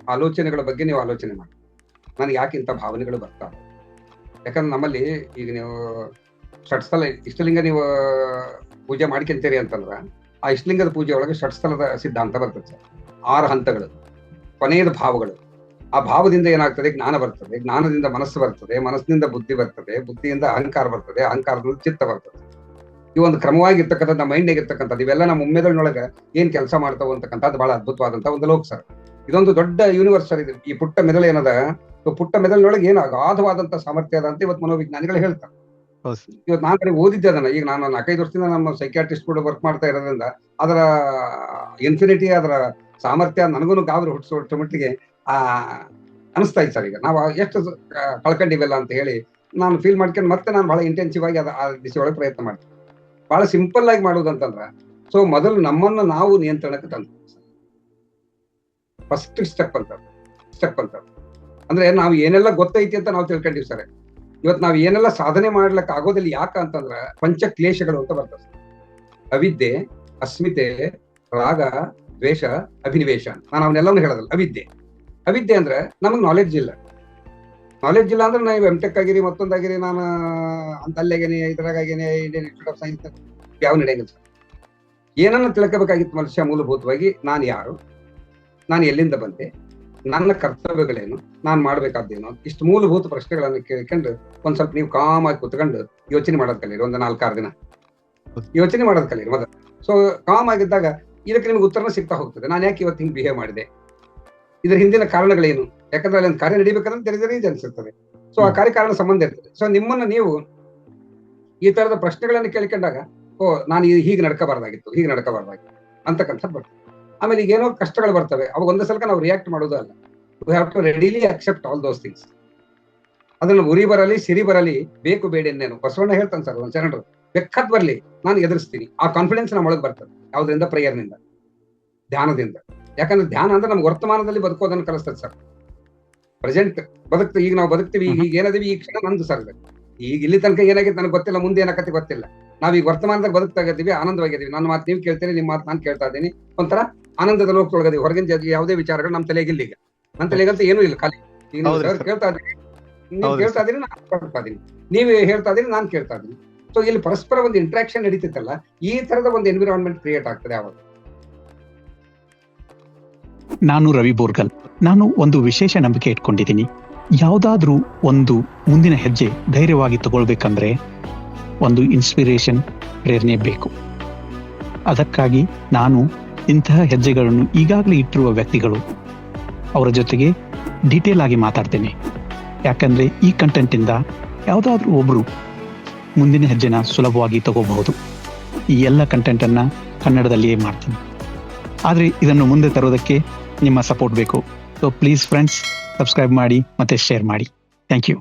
ಆಲೋಚನೆಗಳ ಬಗ್ಗೆ ನೀವು ಆಲೋಚನೆ ಮಾಡಿ. ನನಗೆ ಯಾಕೆ ಇಂಥ ಭಾವನೆಗಳು ಬರ್ತಾವೆ ಯಾಕಂದ್ರೆ ನಮ್ಮಲ್ಲಿ ಈಗ ನೀವು ಷಟ್ಸ್ಥಲ, ಇಷ್ಟಲಿಂಗ ನೀವು ಪೂಜೆ ಮಾಡ್ಕೊಂತೀರಿ ಅಂತಂದ್ರೆ, ಆ ಇಷ್ಟಲಿಂಗದ ಪೂಜೆ ಒಳಗೆ ಷಟ್ಸ್ಥಲದ ಸಿದ್ಧಾಂತ ಬರ್ತದೆ ಸರ್. ಆರು ಹಂತಗಳು, ಕೊನೆಯದ ಭಾವಗಳು. ಆ ಭಾವದಿಂದ ಏನಾಗ್ತದೆ? ಜ್ಞಾನ ಬರ್ತದೆ. ಜ್ಞಾನದಿಂದ ಮನಸ್ಸು ಬರ್ತದೆ. ಮನಸ್ಸಿನಿಂದ ಬುದ್ಧಿ ಬರ್ತದೆ. ಬುದ್ಧಿಯಿಂದ ಅಹಂಕಾರ ಬರ್ತದೆ. ಅಹಂಕಾರದಿಂದ ಚಿತ್ತ ಬರ್ತದೆ. ಈ ಒಂದು ಕ್ರಮವಾಗಿರ್ತಕ್ಕಂಥ ಮೈಂಡ್ ಆಗಿರ್ತಕ್ಕಂಥದ್ದು ಇವೆಲ್ಲ ನಮ್ಮ ಉಮ್ಮೆದಳೊಳಗೆ ಏನ್ ಕೆಲಸ ಮಾಡ್ತಾವ ಅಂತಕ್ಕಂಥದ್ದು ಬಹಳ ಅದ್ಭುತವಾದಂತಹ ಒಂದು ಲೋಕ ಸರ್. ಇದೊಂದು ದೊಡ್ಡ ಯೂನಿವರ್ಸ್ ಇದೆ. ಇದು ಈ ಪುಟ್ಟ ಮೆದುಳು ಏನದ? ಪುಟ್ಟ ಮೆದುಳಿನೊಳಗೆ ಏನು ಅಗಾಧವಾದಂತಹ ಸಾಮರ್ಥ್ಯ ಅದ ಅಂತ ಇವತ್ತು ಮನೋವಿಜ್ಞಾನಿಗಳು ಹೇಳ್ತಾರೆ. ಇವತ್ತು ನಾನು ಕಡೆ ಓದಿದ್ದೆ ಅದನ್ನ. ಈಗ ನಾನು ನಾಲ್ಕೈದು ವರ್ಷದಿಂದ ನಮ್ಮ ಸೈಕ್ಯಾಟ್ರಿಸ್ಟ್ ಕೂಡ ವರ್ಕ್ ಮಾಡ್ತಾ ಇರೋದ್ರಿಂದ ಅದರ ಇನ್ಫಿನಿಟಿ ಅದರ ಸಾಮರ್ಥ್ಯ ನನಗೂ ಗಾಬರಿ ಹುಟ್ಟಿಸೋ ಮಟ್ಟಿಗೆ ಆ, ಅನಿಸ್ತಾ ಇತ್ತು ಸರ್ ಈಗ. ನಾವು ಎಷ್ಟು ಕಳ್ಕೊಂಡಿವೆಲ್ಲ ಅಂತ ಹೇಳಿ ನಾನು ಫೀಲ್ ಮಾಡ್ಕೊಂಡು ಮತ್ತೆ ನಾನು ಬಹಳ ಇಂಟೆನ್ಸಿವ್ ಆಗಿ ಅದು, ಆ ದಿಸೆ ಒಳಗೆ ಪ್ರಯತ್ನ ಮಾಡ್ತೀನಿ. ಬಹಳ ಸಿಂಪಲ್ ಆಗಿ ಮಾಡೋದಂತಂದ್ರ ಸೊ ಮೊದಲು ನಮ್ಮನ್ನ ನಾವು ನಿಯಂತ್ರಣಕ್ಕೆ ತಂದು ಫಸ್ಟ್ ಸ್ಟೆಪ್ ಅಂತ. ಸ್ಟೆಪ್ ಅಂತ. ಅಂದ್ರೆ ನಾವು ಏನೆಲ್ಲ ಗೊತ್ತೈತಿ ಅಂತ ನಾವು ತಿಳ್ಕೊಂಡಿವಿ ಸರ್. ಇವತ್ತು ನಾವು ಏನೆಲ್ಲ ಸಾಧನೆ ಮಾಡ್ಲಿಕ್ಕೆ ಆಗೋದಿಲ್ಲ ಯಾಕ ಅಂತಂದ್ರ ಪಂಚ ಕ್ಲೇಶಗಳು ಅಂತ ಬರ್ತದೆ. ಅವಿದ್ಯೆ, ಅಸ್ಮಿತೆ, ರಾಗ, ದ್ವೇಷ, ಅಭಿನಿವೇಶ. ನಾನು ಅವನ್ನೆಲ್ಲವನ್ನು ಹೇಳೋದಲ್ಲ, ಅವಿದ್ಯೆ. ಅವಿದ್ಯೆ ಅಂದ್ರೆ ನಮಗೆ ನಾಲೆಡ್ಜ್ ಇಲ್ಲ. ನಾಲೆಡ್ಜ್ ಇಲ್ಲ ಅಂದ್ರೆ ನಾವು ಎಂ ಟೆಕ್ ಆಗಿರಿ ಮತ್ತೊಂದಾಗಿರಿ ನಾನು ಅಂತ ಅಲ್ಲೇಗೇನೆ ಇದ್ರಾಗೇನೆ ಇಂಡಿಯನ್ ಇನ್ಸ್ಟಿಟ್ಯೂಟ್ ಆಫ್ ಸೈನ್ಸ್ ಯಾವ ನಡೆಯಂಗಿಲ್ಲ ಏನನ್ನ ತಿಳ್ಕೋಬೇಕಾಗಿತ್ತು ಮನುಷ್ಯ ಮೂಲಭೂತವಾಗಿ, ನಾನು ಯಾರು, ನಾನು ಎಲ್ಲಿಂದ ಬಂದೆ, ನನ್ನ ಕರ್ತವ್ಯಗಳೇನು, ನಾನು ಮಾಡ್ಬೇಕಾದ್ದೇನು, ಇಷ್ಟು ಮೂಲಭೂತ ಪ್ರಶ್ನೆಗಳನ್ನು ಕೇಳ್ಕೊಂಡು ಒಂದ್ ಸ್ವಲ್ಪ ನೀವು ಕಾಮ್ ಆಗಿ ಕುತ್ಕೊಂಡು ಯೋಚನೆ ಮಾಡೋದ್ ಕಲೀರಿ, ಒಂದು ನಾಲ್ಕಾರು ದಿನ. ಯೋಚನೆ ಮಾಡೋದ್ ಕಲೀರಿ ಮೊದಲು. ಸೊ ಕಾಮ್ ಆಗಿದ್ದಾಗ ಇದಕ್ಕೆ ನಿಮ್ಗೆ ಉತ್ತರನ ಸಿಗ್ತಾ ಹೋಗ್ತದೆ. ನಾನು ಯಾಕೆ ಇವತ್ತು ಹಿಂಗೆ ಬಿಹೇವ್ ಮಾಡಿದೆ? ಇದ್ರ ಹಿಂದಿನ ಕಾರಣಗಳೇನು? ಯಾಕಂದ್ರೆ ಅಲ್ಲಿ ಒಂದು ಕಾರ್ಯ ನಡೀಬೇಕಂದ್ರೆ ತೆರೆದ ಇರ್ತದೆ ಸೊ ಆ ಕಾರ್ಯಕಾರಣ ಸಂಬಂಧ ಇರ್ತದೆ. ಸೊ ನಿಮ್ಮನ್ನ ನೀವು ಈ ತರದ ಪ್ರಶ್ನೆಗಳನ್ನು ಕೇಳಿಕೊಂಡಾಗ ಓ ನಾನು ಹೀಗೆ ನಡ್ಕೋಬಾರ್ದಾಗಿತ್ತು ಹೀಗೆ ನಡ್ಕೋಬಾರ್ದಾಗಿತ್ತು ಅಂತಕ್ಕಂಥ ಬರ್ತದೆ. ಆಮೇಲೆ ಈಗ ಏನೋ ಕಷ್ಟಗಳು ಬರ್ತವೆ. ಅವಾಗ ಒಂದೇ ಸಲಕ ನಾವು ರಿಯಾಕ್ಟ್ ಮಾಡೋದು ಅಲ್ಲ. We have to readily accept all those things ಅದನ್ನ ಉರಿ ಬರಲಿ ಸಿರಿ ಬರಲಿ ಬೇಕು ಬೇಡ ಇನ್ನೇನು ಬಸವಣ್ಣ ಹೇಳ್ತಾನೆ ಸರ್ ಒಂದ್ ಜನರು ಬೆಕ್ಕದ್ ಬರ್ಲಿ ನಾನು ಎದುರಿಸ್ತೀನಿ. ಆ ಕಾನ್ಫಿಡೆನ್ಸ್ ನಮ್ಮ ಒಳಗೆ ಬರ್ತದೆ ಯಾವ್ದ್ರಿಂದ? ಪ್ರೇಯರ್ನಿಂದ ಧ್ಯಾನದಿಂದ. ಯಾಕಂದ್ರೆ ಧ್ಯಾನ ಅಂದ್ರೆ ನಮ್ಗೆ ವರ್ತಮಾನದಲ್ಲಿ ಬದುಕೋದನ್ನ ಕಲಿಸ್ತದೆ ಸರ್. ಪ್ರೆಸೆಂಟ್ ಬದುಕ್ತ ಈಗ ನಾವು ಬದುಕ್ತೀವಿ ಈಗ ಏನದೀವಿ ಈ ಕ್ಷಣ ನಂದು ಸರ್ ಈಗ ಇಲ್ಲಿ ತನಕ ಏನಾಗಿತ್ತು ನನಗೆ ಗೊತ್ತಿಲ್ಲ ಮುಂದೆ ಏನಾಗತ್ತೆ ಗೊತ್ತಿಲ್ಲ. ನಾವೀಗ ವರ್ತಮಾನದಾಗ ಬದುಕ್ತಾ ಇದ್ದೀವಿ ಆನಂದವಾಗಿದ್ದೀವಿ. ನನ್ನ ಮಾತು ನೀವು ಕೇಳ್ತೀರಿ ನಿಮ್ಮ ಮಾತು ನಾನು ಕೇಳ್ತಾ ಇದ್ದೀನಿ. ಒಂಥರ ಆನಂದದ ಲೋಕದೊಳಗದೀವಿ. ಹೊರಗಿನ ಜಾತಿ ಯಾವುದೇ ವಿಚಾರಗಳು ನಮ್ಮ ತಲೆಗಿಲ್ಲ ಈಗ ನನ್ನ ತಲೆಗಂತ ಏನೂ ಇಲ್ಲ ಖಾಲಿ. ಈಗ ನೀವು. ಕೇಳ್ತಾ ಇದ್ದೀನಿ ನೀವು ಕೇಳ್ತಾ ಇದೀನಿ ನಾನು ಕೇಳ್ತಾ ಇದ್ದೀನಿ. ನೀವು ಹೇಳ್ತಾ ಇದ್ದೀನಿ ನಾನು ಕೇಳ್ತಾ ಇದ್ದೀನಿ. ಸೊ ಇಲ್ಲಿ ಪರಸ್ಪರ ಒಂದು ಇಂಟ್ರಾಕ್ಷನ್ ನಡೀತಿತ್ತಲ್ಲ ಈ ತರದ ಒಂದು ಎನ್ವಿರಾನ್ಮೆಂಟ್ ಕ್ರಿಯೇಟ್ ಆಗ್ತದೆ ಅವಾಗ ನಾನು ರವಿ ಬೋರ್ಗಲ್. ನಾನು ಒಂದು ವಿಶೇಷ ನಂಬಿಕೆ ಇಟ್ಕೊಂಡಿದ್ದೀನಿ. ಯಾವುದಾದ್ರೂ ಒಂದು ಮುಂದಿನ ಹೆಜ್ಜೆ ಧೈರ್ಯವಾಗಿ ತಗೊಳ್ಬೇಕಂದ್ರೆ ಒಂದು ಇನ್ಸ್ಪಿರೇಷನ್ ಪ್ರೇರಣೆ ಬೇಕು. ಅದಕ್ಕಾಗಿ ನಾನು ಇಂತಹ ಹೆಜ್ಜೆಗಳನ್ನು ಈಗಾಗಲೇ ಇಟ್ಟಿರುವ ವ್ಯಕ್ತಿಗಳು ಅವರ ಜೊತೆಗೆ ಡೀಟೇಲ್ ಆಗಿ ಮಾತಾಡ್ತೇನೆ. ಯಾಕಂದ್ರೆ ಈ ಕಂಟೆಂಟಿಂದ ಯಾವುದಾದ್ರೂ ಒಬ್ರು ಮುಂದಿನ ಹೆಜ್ಜೆನ ಸುಲಭವಾಗಿ ತಗೋಬಹುದು. ಈ ಎಲ್ಲ ಕಂಟೆಂಟನ್ನು ಕನ್ನಡದಲ್ಲಿಯೇ ಮಾಡ್ತೀನಿ. ಆದರೆ ಇದನ್ನು ಮುಂದೆ ತರೋದಕ್ಕೆ ನಿಮ್ಮ ಸಪೋರ್ಟ್ ಬೇಕು. ಸೊ ಪ್ಲೀಸ್ ಫ್ರೆಂಡ್ಸ್ ಸಬ್ಸ್ಕ್ರೈಬ್ ಮಾಡಿ ಮತ್ತೆ ಶೇರ್ ಮಾಡಿ. Thank you